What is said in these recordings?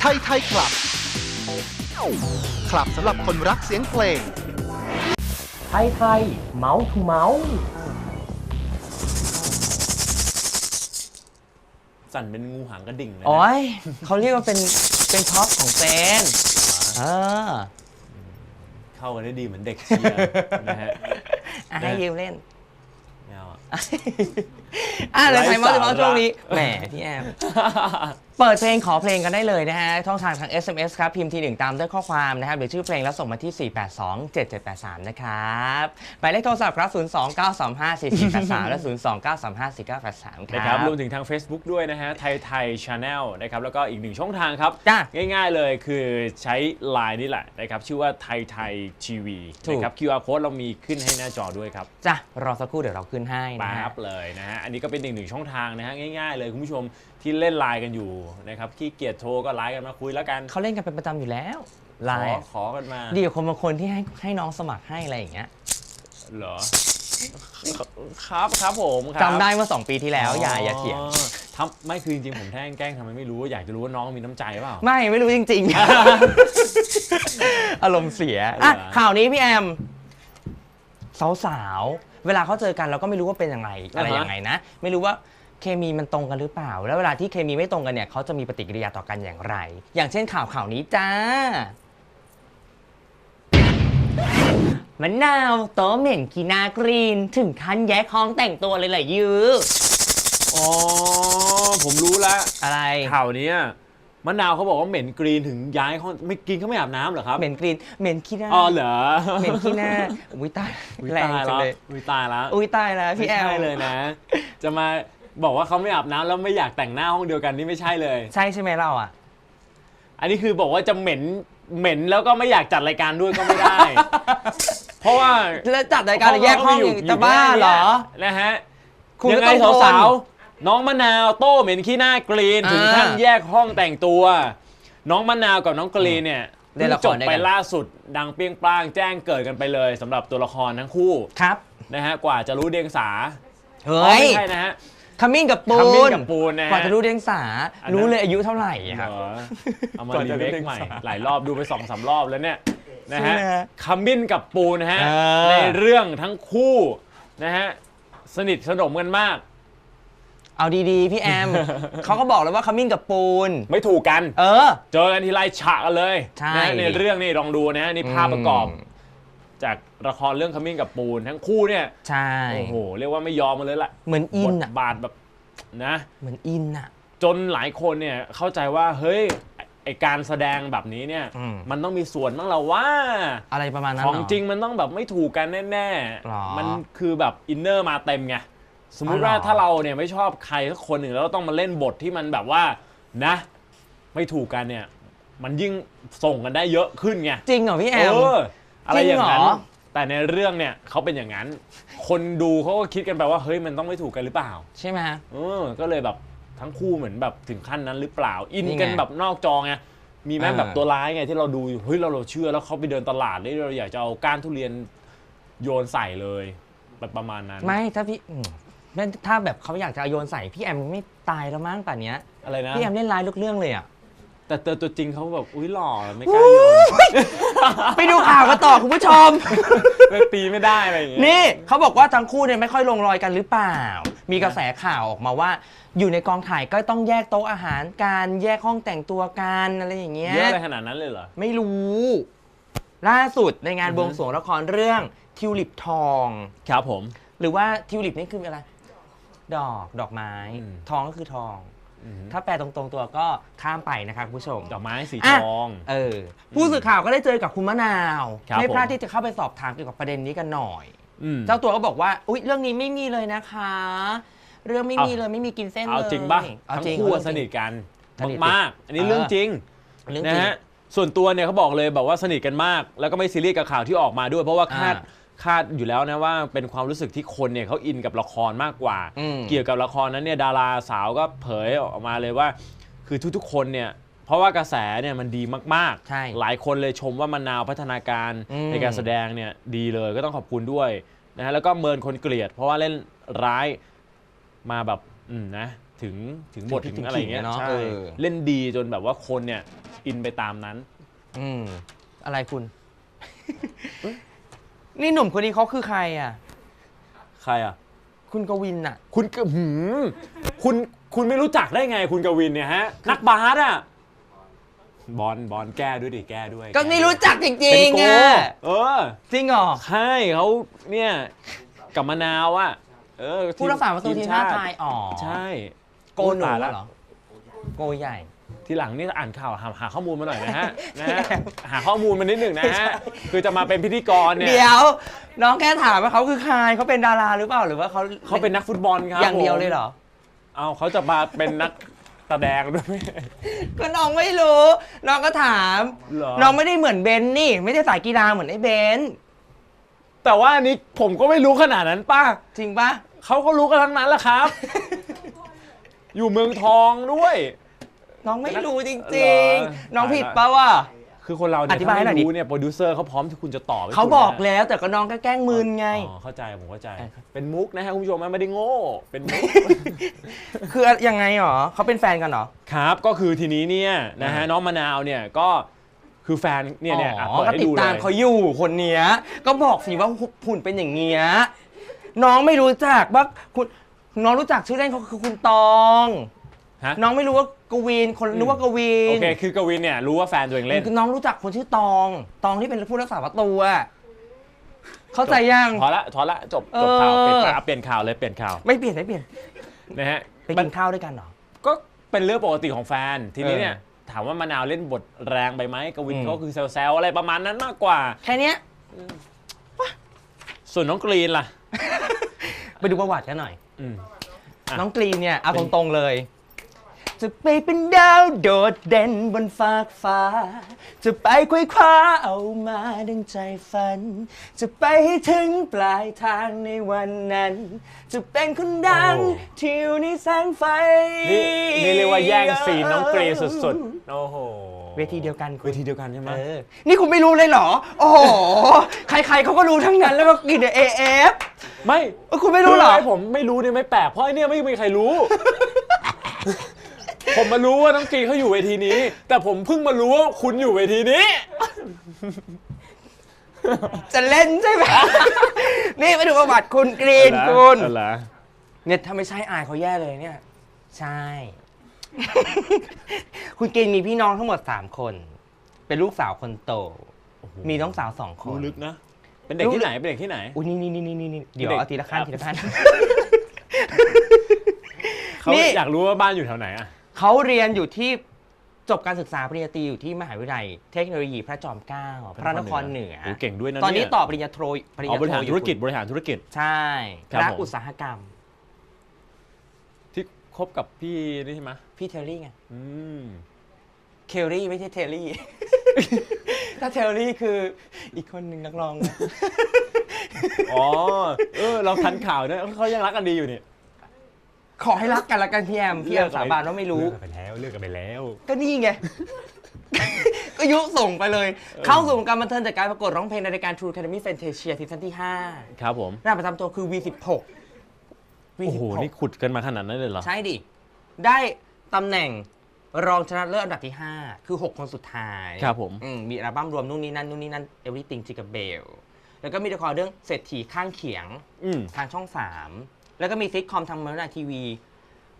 ไทยไทยคลับ คลับสำหรับคนรักเสียงเพลง ไทยไทยเมาส์ทูเมาส์สั่นเป็นงูหางกระดิ่งเลยนะโอ้ยเขาเรียกว่าเป็น เป็นท็อปของเฟนเออเข้ากันได้ดีเหมือนเด็กเชียร์นะฮะ อะให้ยืมเล่น ไม่เอาอะอะเลยไทยมอสไร้สาระมอสช่วงนี้แหมพี่แอม เปิดเพลงขอเพลงกันได้เลยนะฮะช่องทางทาง SMS ครับ พิมพ์ทีหนึ่งตามด้วยข้อความนะครับหรือชื่อเพลงแล้วส่งมาที่ 4827783 นะครับหมายเลขโทรศัพท์ครับ 029254483 และ 029354983 คนะครัรับบ รวมถึงทาง Facebook ด้วยนะฮะไทยไทยชาแนลนะครับแล้วก็อีกหนึ่งช่องทางครับ จ้ะง่ายๆเลยคือใช้ Line นี่แหละนะครับ ชื่อว่าไทยไทยทีวีถูก นะครับ QR code เรามีขึ้นให้หน้าจอด้วยครับจ้ะรอสักครู่เดี๋ยวเราขึ้นให้นะป๊าฮะบเลยนะฮะ อันนี้ก็เป็นอีกหนึ่งช่องทางนะฮะ ง่ายๆเลยคุณผู้ชมที่เล่นไลน์กันอยู่นะครับขี้เกียจโทรก็ไลน์กันมาคุยแล้วกันเขาเล่นกันเป็นประจำอยู่แล้วไลขอน์ขอกันมาดีกว่าคนบางคนที่ให้ให้น้องสมัครให้อะไรอย่างเงี้ยเหรอ ครับครับผมครับ จำได้เมื่อ2ปีที่แล้วอย่าอย่าเถียงทำไม่คือจริงๆผมแท่งแกล้งทำไมไม่รู้อยากจะรู้ว่าน้องมีน้ำใจเปล่า ไม่ไม่รู้จริงๆ อารมณ์เสียอะเหรอ ข่าวนี้พี่แอม สาวๆ เวลาเขาเจอกันเราก็ไม่รู้ว่าเป็นยังไงอะไรยังไงนะ ไม่รู้ว่า เคมีมันตรงกันหรือเปล่า แล้วเวลาที่เคมีไม่ตรงกันเนี่ยเขาจะมีปฏิกิริยาต่อกันอย่างไร อย่างเช่นข่าวข่าวนี้จ้ามะนาวโตะเหม็นกีนากรีน ถึงขั้นแยกห้องแต่งตัวเลยเหรอยูอ๋อ ผมรู้ละอะไร ข่าวเนี้ยมะนาวเขาบอกว่าเหม็นกรีนถึงย้ายเขาไม่กินเขาไม่อาบน้ำเหรอครับ เหม็นกรีน เหม็นขี้หน้าอ๋อเหรอ เหม็นขี้หน้า อุ้ยตายอุ๊ยแรงตายจังแล้วเลยอุ้ยตายแล้วอุ้ยตายแล้วพี่แอลไม่ใช่เลยนะ จะมา บอกว่าเขาไม่อาบน้ำแล้วไม่อยากแต่งหน้าห้องเดียวกันนี่ไม่ใช่เลย ใช่ใช่ไหมเราอะ อันนี้คือบอกว่าจะเหม็นเหม็นแล้วก็ไม่อยากจัดรายการด้วยก็ไม่ได้ เพราะว่าแล้วจัดรายการแยกห้องอย่างจะบ้าเหรอ นะฮะคุณยังก็ไงต้องทน สาวๆน้องมะนาวโต้เหม็นขี้หน้ากรีนอ่าถึงขั้นแยกห้องแต่งตัว น้องมะนาวกับน้องกรีนเนี่ยเล่นละครจบด้วยไปกัน ล่าสุดดังเปรี้ยงปร้างแจ้งเกิดกันไปเลยสำหรับตัวละครทั้งคู่ครับนะฮะกว่าจะรู้เดียงสาเฮ้อ๋อยไม่ใช่นะฮะ ขมิ้นกับปูขมิ้นนกับปูนนะฮะ กว่าจะรู้เดียงสาอันนั้นรู้เลยอายุเท่าไหร่อะครับ เหรอเอามาก่อนรีจะเมคเล่นใหม่ สาหลายรอบดูไปสองสามรอบแล้วเนี่ยนะใช่ฮะไหมฮะขมิ้นกับปูนะฮะ เออ ในเรื่องทั้งคู่นะฮะ สนิทสนมกันมาก เอาดีๆ พี่แอม เขาก็บอกแล้วว่าขมิ้นกับปูน ไม่ถูกกัน เออ เจอกันทีไรฉะกันเลยใช่นะในเรื่องนี่ลองดูนะฮะ นี่ภาพประกอบ จากละครเรื่องขมิ้นกับปูนทั้งคู่เนี่ยใช่โอ้โหเรียกว่าไม่ยอมมาเลยล่ะเหมือนอิบนทอะบาทแบบนะเหมือนอินอะจนหลายคนเนี่ยเข้าใจว่าเฮ้ยไอไอการแสดงแบบนี้เนี่ยอืมมันต้องมีส่วนบ้างแล้วว่าอะไรประมาณนั้นของเหจริงมันต้องแบบไม่ถูกกันแน่หรอๆมันคือแบบอินเนอร์มาเต็มไงสมมุติอ๋อเหรอว่าถ้าเราเนี่ยไม่ชอบใครสักคนหนึ่งแล้วต้องมาเล่นบทที่มันแบบว่านะ ไม่ถูกกันเนี่ย มันยิ่งส่งกันได้เยอะขึ้นไงจริงเหรอพี่แอเอม ออะไรอย่างนั้น จริงเหรอ แต่ในเรื่องเนี่ยเขาเป็นอย่างนั้น คนดูเขาก็คิดกันไปว่าเฮ้ยมันต้องไม่ถูกกันหรือเปล่า ใช่ไหมฮะ เออก็เลยแบบทั้งคู่เหมือนแบบถึงขั้นนั้นหรือเปล่า อินนี่ไงกันแบบนอกจอไงมีแม้เออแบบตัวร้ายไงที่เราดูอยู่เฮ้ยเราเราเชื่อแล้วเขาไปเดินตลาดแล้วเราอยากจะเอาก้านทุเรียนโยนใส่เลยแบบประมาณนั้นไม่ถ้าพี่อืมไม่ถ้าแบบเขาอยากจะเอาโยนใส่พี่แอมไม่ตายแล้วมั้งป่านเนี้ยอะไรนะพี่แอมเล่นร้ายทุกเรื่องเลยอะ แต่เจอตัวจริงเขาแบบอุ้ยหล่อไม่กล้าโยนไปดูข่าวกันต่อคุณผู้ชม เลยตีไม่ได้อะไรอย่างเงี้ยนี่เขาบอกว่าทั้งคู่เนี่ยไม่ค่อยลงรอยกันหรือเปล่า มีกระแสข่าวออกมาว่า อยู่ในกองถ่ายก็ต้องแยกโต๊ะอาหารการแยกห้องแต่งตัวกันอะไรอย่างเงี้ยเยอะอะไรขนาดนั้นเลยเหรอ ไม่รู้ ล่าสุดในงานอือฮึบวงสรวงละครเรื่องทิวลิปทอง ครับผม หรือว่าทิวลิปนี่คืออะไร ดอกดอกไม้ อืม ทองก็คือทองอืม ถ้าแปลตรงๆตัวก็ข้ามไปนะครับคุณผู้ชม ดอกไม้สีอะทอง เออ ผู้สื่อข่าวก็ได้เจอกับคุณมะนาวครับ ไม่พลาดผมที่จะเข้าไปสอบถามเกี่ยวกับประเด็นนี้กันหน่อย อืม เจ้าตัวก็บอกว่า อุ๊ย เรื่องนี้ไม่มีเลยนะคะ เรื่องไม่มีเอา เลยไม่มีกินเส้นเลยเอาจริงป่ะเอาทั้งจริงคู่เอาสจริง นิทกันสนิทมากๆอันนี้เออ เรื่องจริงเรื่องจนะริง ฮะส่วนตัวเนี่ยเขาบอกเลยแบบว่าสนิทกันมาก แล้วก็ไม่ซีเรียสกับข่าวที่ออกมาด้วย เพราะว่าคาดอ่า คาดอยู่แล้วนะว่าเป็นความรู้สึกที่คนเนี่ยเขาอินกับละครมากกว่า อืม เกี่ยวกับละครนั้นเนี่ยดาราสาวก็เผยออกมาเลยว่า คือทุกๆคนเนี่ยเพราะว่ากระแสเนี่ยมันดีมากใช่หลายคนเลยชมว่ามะนาวพัฒนาการอืม ในการแสดงเนี่ยดีเลยก็ต้องขอบคุณด้วยนะฮะแล้วก็เมินคนเกลียด เพราะว่าเล่นร้ายมาแบบอืมนะถึงถึงบทถึงถึงอะไรอย่างเงี้ยถึงๆเนอะใช่เออ เล่นดีจนแบบว่าคนเนี่ยอินไปตามนั้น อืม อะไรคุณ นี่หนุ่มคนนี้เขาคือใครอะ ใครอะ คุณกวินอะ คุณกหืมคุณคุณไม่รู้จักได้ไงคุณกวินเนี่ยฮะ นักบาสอะ บอลบอลแก้ด้วยดิแก้ด้วยก็ไม่รู้จักจริเป็นงโกๆอะเออ จริงเหรอใช่เขาเนี่ยกับมะนาวอะ เออผู้รักษาประตูทีมชาติไทยอ๋อใช่โกหนูตายละเหรอ โกใหญ่ ทีหลังนี่อ่านข่าวหาหาข้อมูลมาหน่อยนะฮะนะฮะหาข้อมูลมานิดหนึ่งนะฮะคือจะมาเป็นพิธีกรเนี่ยเดี๋ยว น้องแค่ถามว่าเขาคือใครเขาเป็นดาราหรือเปล่าหรือว่าเขาเขาเป็นนักฟุตบอลครับอย่างเดียวผมเลยเหรอ เอาเขาจะมาเป็นนักแสดงด้วยไหมก็น้องไม่รู้ น้องก็ถาม เหรอ น้องไม่ได้เหมือนเบนนี่ ไม่ได้สายกีฬาเหมือนไอ้เบนแต่ว่าอันนี้ผมก็ไม่รู้ขนาดนั้นป้าจริงปะเขาก็รู้กันทั้งนั้นแหละครับ อยู่เมืองทองด้วย น้องไม่รู้จเหรริงอๆน้องผิดปะวะ คือคนเราเนี่ยอธิบายให้หน่อยดิถ้ไม่รู้เนี่ยโปรดิวเซอร์เขาพร้อมที่คุณจะตอบให้เขาคุณบอกนะแล้วแต่ก็น้องก็แกล้งมึนไง อ๋อเข้าใจผมเข้าใจเออเป็นมุกนะฮะคุณผู้ชมไม่ได้โง่เป็นมุก คือยังไงหรอเขาเป็นแฟนกันเหรอ ครับก็คือทีนี้เนี่ยนะฮะน้องมะนาวเนี่ยก็คือแฟนเนี่ยเนี่ยอะอ๋อเปิดก็ให้ติดดูเลตามยเขาอยู่คนเนี้ย ก็บอกสิว่าหุ่นเป็นอย่างเงี้ย น้องไม่รู้จักว่าคุณน้องรู้จักชื่อเล่นเขาคือคุณตอง ฮะ น้องไม่รู้ว่ากวีนคนรู้ว่ากวีโอนเค คือกวินเนี่ยรู้ว่าแฟนตัวเองเล่นคือน้องรู้จักคนชื่อตอง ตองที่เป็นผู้รักษาประตูอะเข้าใจยัง พอละพอละจบจบข่าวเออเปลี่ยนข่าวเปลี่ยนข่าวเลยเปลี่ยนข่าวไม่เปลี่ยนไม่เปลี่ยนนะฮะไปกินข้าวด้วยกันเหรอ ก็เป็นเรื่องปกติของแฟน ทีนี้เออเนี่ยถามว่ามะนาวเล่นบทแรงไปไหมกวินอืม ก็คือแซวๆอะไรประมาณนั้นมากกว่า แค่เนี้ยส่วนน้องกรีนล่ะไปดูประวัติกันหน่อย อืม อะ น้องกรีนเนี่ยเอาตรงๆเลย จะไปเป็นดาวโดดเด่นบนฟากฟ้า จะไปคว้ยคว้าเอามาดังใจฝัน จะไปให้ถึงปลายทางในวันนั้น จะเป็นคนดังโอ้ที่อยู่ในแสงไฟนี่นี่เรียกว่าแย่งซีนน้องกรีนสุดๆ โอ้โห เวทีเดียวกันคุณเวทีเดียวกันใช่ไหม เออ นี่คุณไม่รู้เลยเหรอ โอ้โห ใครๆเขาก็รู้ทั้งนั้นแล้วก็กินเอเอฟไม่คุณไม่รู้เหรอ คืผมไม่รู้เนี่ยไม่แปลกเพราะไอเนี่ยไม่มีใครรู้ ผมมารู้ว่าน้องกรีนเขาอยู่เวทีนี้ แต่ผมเพิ่งมารู้ว่าคุณอยู่เวทีนี้ จะเล่นใช่ไหม นี่ไปดูประวัติคุณกรีนคุณ อะไรเนี่ยถ้าไม่ใช่อายเขาแย่เลยเนี่ย ใช่ คุณกรีนมีพี่น้องทั้งหมด3คน เป็นลูกสาวคนโต มีน้องสาวสองคน รู้ลึกนะ เป็นเด็กที่ไหน เป็นเด็กที่ไหน อุ้ยนี่นี่นี่นี่นี่เดี๋ยวเด็กเอาทีละขั้นครับทีละขั้น เขานี่ อยากรู้ว่าบ้านอยู่แถวไหนอะ เขาเรียนอยู่ที่จบการศึกษาปริญญาตรีอยู่ที่มหาวิทยาลัยเทคโนโลยีพระจอมเกล้าพระนครเหนือโอ้เก่งด้วยนะตอนนี้เยต่อปริญญาโทปริญอ๋อญาบริโทหารอยู่ธุรกิจบริหารธุรกิจ ใช่ครับรักผม อุตสาหกรรม ที่คบกับพี่นี่ใช่ไหมพี่เทลลี่ไง อืม เคลลี่ไม่ใช่เทลลี่ ถ้าเทลลี่คืออีกคนหนึ่งนักร้องนะ อ๋อ เออ เราทันข่าวด้วยเขายังรักกันดีอยู่นี่ ขอให้รักกันละกันพี่แอมพี่แอมสาบานว่าไม่รู้ เลิกกันไปแล้วเลิกกันไปแล้วก็นี่ไง ก็ยุส่งไปเลย เข้าสู่วงการบันเทิงจากการประกวดร้องเพลงในรายการ True Academy Fantasia ซีซั่นที่ครับผม5รหัสประจำตัวคือ V16 โอ้โหนี่ขุดกันมาขนาดนั้นเลยเหรอ ใช่ดิ ได้ตำแหน่งรองชนะเลิศอันดับที่ 5 คือ 6 คนสุดท้ายครับผม อืมมีอัลบั้มรวมนู่นนี่นั่นนู่นนี่นั่น Everything j i g a b e l แล้วก็มีละครเรื่องเศรษฐีข้างเขียงอืม ทางช่อง3 แล้วก็มีซิทคอมทางมรณะทีวี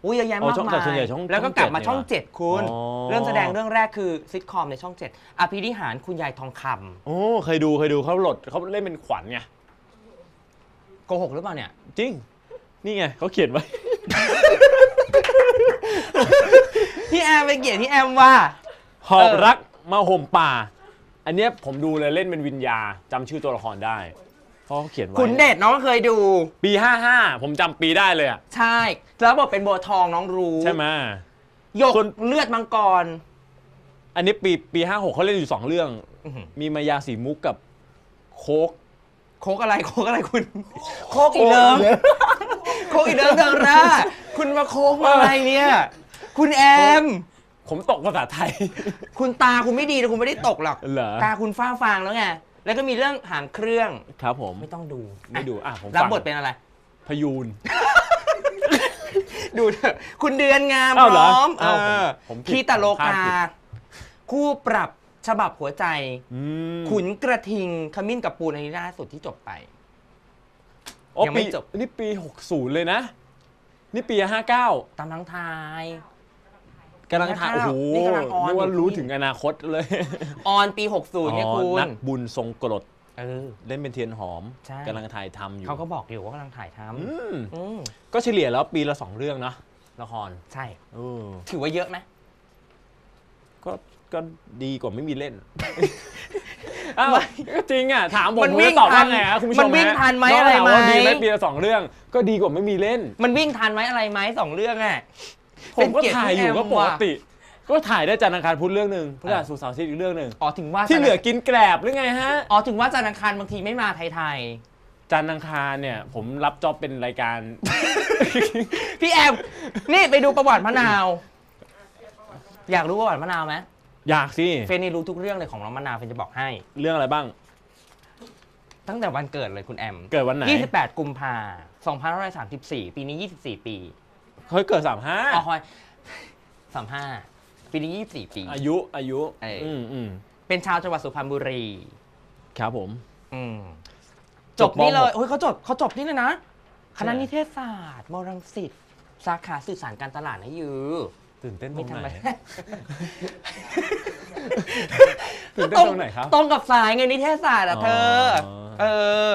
อุ้ยเยอะแยะอ๋อมากช่องมาแต่ส่วนใหญ่ยช่องแล้วก็ช่องกลับมาเจ็ดช่องเนี่ย7คุณอ๋อเรื่องแสดงเรื่องแรกคือซิทคอมในช่อง7อภินิหารคุณยายทองคำโอ้เคยดูเคยดูเขาโหลดเขาเล่นเป็นขวัญไงโกหกหรือเปล่าเนี่ย จริง นี่ไงเขาเขียนไว้พี่แอมไปเกลียดพี่แอมว่าหอบเออรักมาห่มป่า อันเนี้ยผมดูเลยเล่นเป็นวิญญาจำชื่อตัวละครได้ เพราะเขาเขียนไว้ขุนเดชน้องก็เคยดู ปี 55 ผมจำปีได้เลยอะใช่ แล้วบอกเป็นบัวทองน้องรู้ใช่ไหม หยกส่วน เลือดมังกร อันนี้ปีปี 56 เขาเล่นอยู่ 2 เรื่อง อื้อหือ มีมายาสีมุกกับโคก โคกอะไรโคกอะไรคุณ โคกอีเดิมโคกอีเดิมเดิมร่าคุณมาโคกมาอะไรเนี่ย คุณแอม ผมตกภาษาไทย คุณตาคุณไม่ดีแต่คุณไม่ได้ตกหรอก เหรอ ตาคุณฟ้าฟางแล้วไง แล้วก็มีเรื่องหางเครื่องครับผมไม่ต้องดูไม่ดูอะผมรัฟับบทเป็นอะไร พยูน ดูเถอะคุณเดือนงามอ้าวพเหรอร้อมเออ้าวผมอผมผิดคีตาโลผมคาดกา ผิด คู่ปรับฉบับหัวใจ อืมขุนกระทิงขมิ้นกับปูนอันนี้ล่าสุดที่จบไปอ๋อยังไม่ปีจบ นี่ปี 60 เลยนะ นี่ปี 59 ตามทั้งทาย กำลังถ่ายโอ้โหนี่กำลังออน นึกว่าอยู่รู้พี่ถึงอนาคตเลยออนปี 60 เนี่ยอ๋อคุณนักบุญทรงกรดเออ เล่นเป็นเทียนหอมใช่ กำลังถ่ายทำอยู่เขาก็บอกอยู่ว่ากำลังถ่ายทอืมำอืมก็เฉลี่ยแล้วปีละสองเรื่องเนอะละครใช่ เออถือว่าเยอะไหมก็ก็ดีกว่าไม่มีเล่นอ้าวก็จริงอะถามผมมันผมวิ่จะงตอบว่าทันไงฮะคุณผู้ชมมันวิ่งฮะทันไหมน้งอะไรถาว่าไหม ดีไหมปีละสองเรื่อง ก็ดีกว่าไม่มีเล่น มันวิ่งทันไหมอะไรไหมสองเรื่องอะ ผมก็เป็นเกียรติถ่ายอยู่พี่แอมก็ปกว่ะติ ก็ถ่ายได้จันทร์อังคารพุธเรื่องหนึ่งพฤหัสศุกร์เสาร์อาทิตย์อีกเรื่องหนึ่งอ๋อถึงว่าที่เหลือกินแกลบหรือไงฮะอ๋อถึงว่าจันทร์อังคารบางทีไม่มาไทยจันทร์อังคารเนี่ย ผมรับจ็อบเป็นรายการๆพี่แอมนี่ไปดูประวัติมะนาว อยากรู้ประวัติมะนาวไหมอยากสิเฟนนี่รู้ทุกเรื่องเลยของน้องมะนาวเฟนจะบอกให้ เรื่องอะไรบ้าง ตั้งแต่วันเกิดเลยคุณแอม เกิดวันไหน 28 กุมภา2534 ปีนี้ 24 ปี เฮ้ยเกิดสามห้าอ๋อคอย35ปีนี้24ปี อายุอายุเอออือื มอืมเป็นชาวจังหวัดสุพรรณบุรี ครับผม อืมจจบบนี่มเลหยก โอ้ยเขาจบเขาจบนี่เลยนะ คณะใช่นิเทศศาสตร์มรังสิตสาขาสื่อสารการตลาดนะยูตื่นเต้นตรไม่งทำไหนไมตื่นเต้นตรงไหนครับตรงกับสายไงนิเทศศาสตร์อะเธออ๋อเออ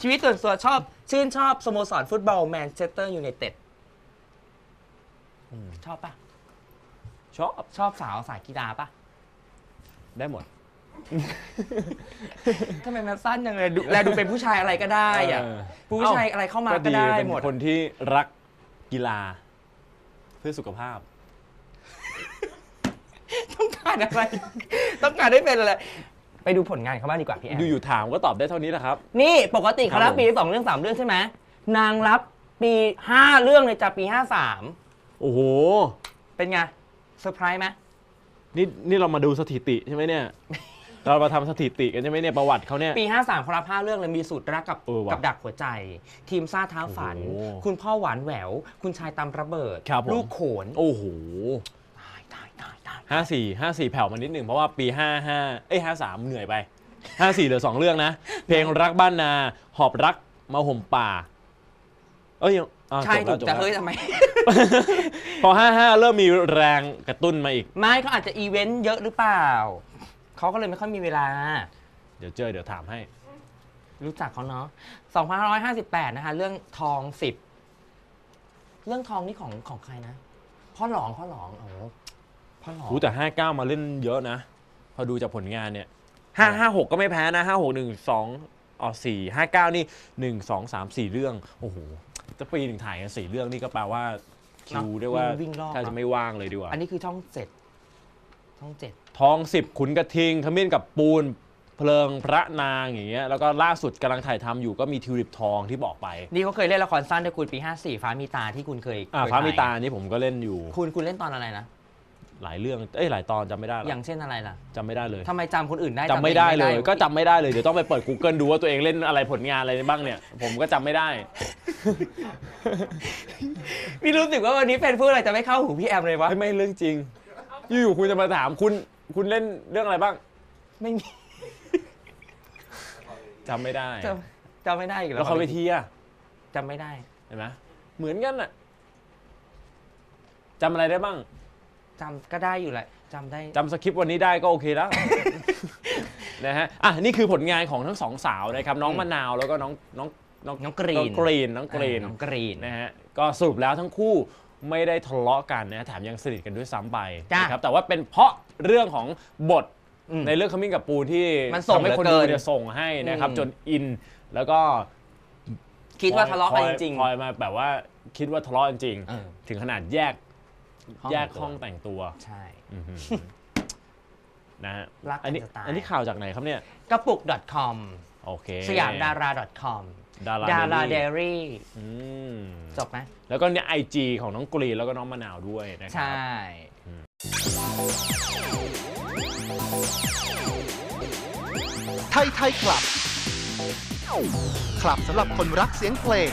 ชีวิตส่วนตัวชอบ ชื่นชอบสโมสรฟุตบอลแมนเชสเตอร์ยูไนเต็ด อืม ชอบปะชอบชอบสาวสายกีฬาปะได้หมด ทำไมมันสั้นจังเลยดูแลดูเป็นผู้ชายอะไรก็ได้อะเออผู้ชายอะไรเข้ามาก็ได้เป็นหมด คนที่รักกีฬา เพื่อสุขภาพ ต้องการอะไร ต้องการได้เป็นอะไร ไปดูผลงานเขาบ้างดีกว่าพี่แอมดูอยู่ถามก็ตอบได้เท่านี้แหละครับ นี่ปกติเขารับครับผม ปีละสองเรื่องสามเรื่องใช่ไหมนางรับปีห้าเรื่องเลยจากปีห้าสาม โอ้โห เป็นไงเซอร์ไพรส์ไหมนี่นี่เรามาดูสถิติใช่ไหมเนี่ย เรามาทำสถิติกันใช่ไหมเนี่ยประวัติเขาเนี่ย ปีห้าสามเขารับห้าเรื่องเลยมีสูตรรักกับเออว่ะกับดักหัวใจ ทีมซ่าเท้าฝัน โอ้โหคุณพ่อหวานแหวว คุณชายตำระเบิด ครับผม ลูกโขนโอ้โหตายตายตายตายห้าสี่ห้าสี่แผ่วมานิดหนึ่งเพราะว่าปีห้าห้าเอ้ยห้าสามเหนื่อยไปห้าสี่เหลือสองเรื่องนะ เพลงรักบ้านนา หอบรักมาห่มป่า เอ้ยยัง อะใช่จบถูแล้วจบกแต่แล้ว เฮ้ยทำไม พอห้าห้าเริ่มมีแรงกระตุ้นมาอีก ไม่เขาอาจจะอีเวนต์เยอะหรือเปล่า เขาก็เลยไม่ค่อยมีเวลา เดี๋ยวเจอเดี๋ยวถามให้ รู้จักเขาเนาะ2558 นะคะ เรื่องทอง 10 เรื่องทองนี่ของของใครนะ พ่อหลองพ่อหลองโอ้โหพ่อหลองรู้แต่ห้าเก้ามาเล่นเยอะนะ พอดูจากผลงานเนี่ยห้าห้าหกก็ไม่แพ้นะห้าหกหนึ่งสองอ๋อสี่ห้าเก้านี่หนึ่งสองสามสี่เรื่อง โอ้โห จะปีหนึ่งถ่ายกันสี่เรื่องนี่ก็แปลว่าคิวได้ว่าวิ่งรอบ ถ้าจะเนอะไม่ว่างเลยดีกว่า อันนี้คือช่องเจ็ดช่องเจ็ดทองสิบขุนกระทิงขมิ้นกับปูนเพลิงพระนางอย่างเงี้ยแล้วก็ล่าสุดกำลังถ่ายทำอยู่ก็มีทิวลิปทองที่บอกไปนี่เขาเคยเล่นละครสั้นด้วยคุณปี 54 ฟ้ามีตาที่คุณเคยอ่าเคยฟ้ามีถ่ยตานี่ผมก็เล่นอยู่ คุณคุณเล่นตอนอะไรนะ หลายเรื่องเอ้ยหลายตอนจำไม่ได้อละย่างเช่นอะไรล่ะจำไม่ได้เลยทำไมจำคนอื่นได้จำไม่ได้เลยตัวองก็จำไม่ได้เลยเดี๋ยวต้องไปเปิด Google ดูว่าตัวเองเล่นอะไรผลงานอะไรบ้างเนี่ย ผมก็จำไม่ได้ พี่รู้สึกว่าวันนี้เป็นพูดอะไรจะไม่เข้าหูพี่แอมเลยวะไม่ไม่เรื่องจริงอยู่ๆคุณจะมาถามคุณคุณเล่นเรื่องอะไรบ้าง ไม่มีจำไม่ได้จำจำไม่ได้อีกแล้วแล้วเขาไปทีอะจำไม่ได้เห็นไหมเหมือนกันอะจำอะไรได้บ้าง จำก็ได้อยู่แหละจำได้ จำสคริปต์วันนี้ได้ก็โอเคแล้ว นะฮะอะนี่คือผลงานของทั้งสองสาวนะครับ น้องอืมมะนาวแล้วก็น้องน้องน้องน้องกรีน น้องกรีนน้องกรีนน้องกรีน นะฮะก็สรุปแล้วทั้งคู่ไม่ได้ทะเลาะกันนะแถมยังสนิทกันด้วยซ้ำไปจ้ะนะครับแต่ว่าเป็นเพราะเรื่องของบทอืมในเรื่องขมิ้นกับปูนที่มันส่งทำให้คนเหลืดูอเกินเนี่ยส่งให้นะครับ อืม จนอินแล้วก็คิดว่าทะเลาะกันจริง คอยมาแบบว่าคิดว่าทะเลาะกันจริงเออ ถึงขนาดแยก ห้องแยกแต่งตัวห้องแต่งตัวใช่ อื้อหือนะฮะรักกันอันนี้จะตาย อันนี้ข่าวจากไหนครับเนี่ย กระปุก .com โอเคสยามดารา .com ดาราดาราเดเดลี่รี่อืมจบไหมแล้วก็เนี่ยไอจีของน้องกรีนแล้วก็น้องมะนาวด้วยนะคใชรับ่ไทยไทยคลับ คลับสำหรับคนรักเสียงเพลง